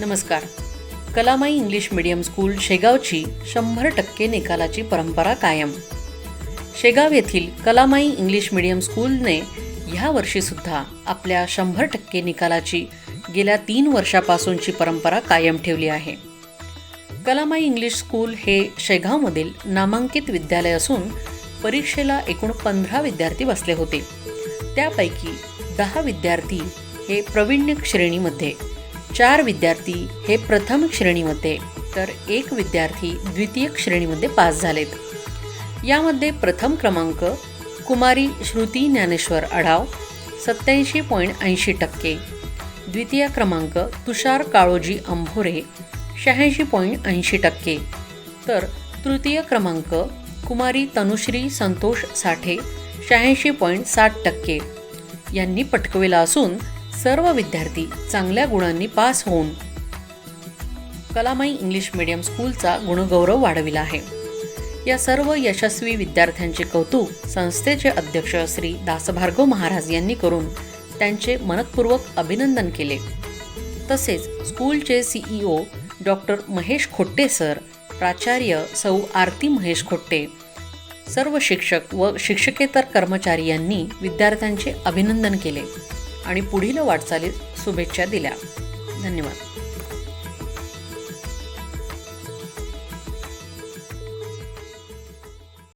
नमस्कार. Kalamai English medium school शेगावची शंभर टक्के निकालाची परंपरा कायम. शेगाव येथील कलामाई इंग्लिश मीडियम स्कूलने ह्या वर्षीसुद्धा आपल्या शंभर टक्के निकालाची गेल्या तीन वर्षापासूनची परंपरा कायम ठेवली आहे. कलामाई इंग्लिश स्कूल हे शेगावमधील नामांकित विद्यालय असून परीक्षेला एकूण पंधरा विद्यार्थी बसले होते. त्यापैकी दहा विद्यार्थी हे प्रवीण्य श्रेणीमध्ये चार विद्यार्थी हे प्रथम श्रेणीमध्ये तर एक विद्यार्थी द्वितीय श्रेणीमध्ये पास झालेत. यामध्ये प्रथम क्रमांक कुमारी श्रुती ज्ञानेश्वर आढाव सत्याऐंशी पॉईंट ऐंशी टक्के. द्वितीय क्रमांक तुषार काळोजी अंभोरे शहाऐंशी पॉईंट ऐंशी टक्के. तर तृतीय क्रमांक कुमारी तनुश्री संतोष साठे शहाऐंशी पॉईंट साठ टक्के. यांनी पटकविला असून सर्व विद्यार्थी चांगल्या गुणांनी पास होऊन कलामाई इंग्लिश मीडियम स्कूलचा गुणगौरव वाढविला आहे. या सर्व यशस्वी विद्यार्थ्यांचे कौतुक संस्थेचे अध्यक्ष श्री दासभार्गव महाराज यांनी करून त्यांचे मनपूर्वक अभिनंदन केले. तसेच स्कूलचे CEO doctor Mahesh Khotte sir प्राचार्य सौ आरती महेश खोट्टे सर्व शिक्षक व शिक्षकेतर कर्मचारी यांनी विद्यार्थ्यांचे अभिनंदन केले. आणि पुढील वाटचालीत शुभेच्छा दिल्या. धन्यवाद.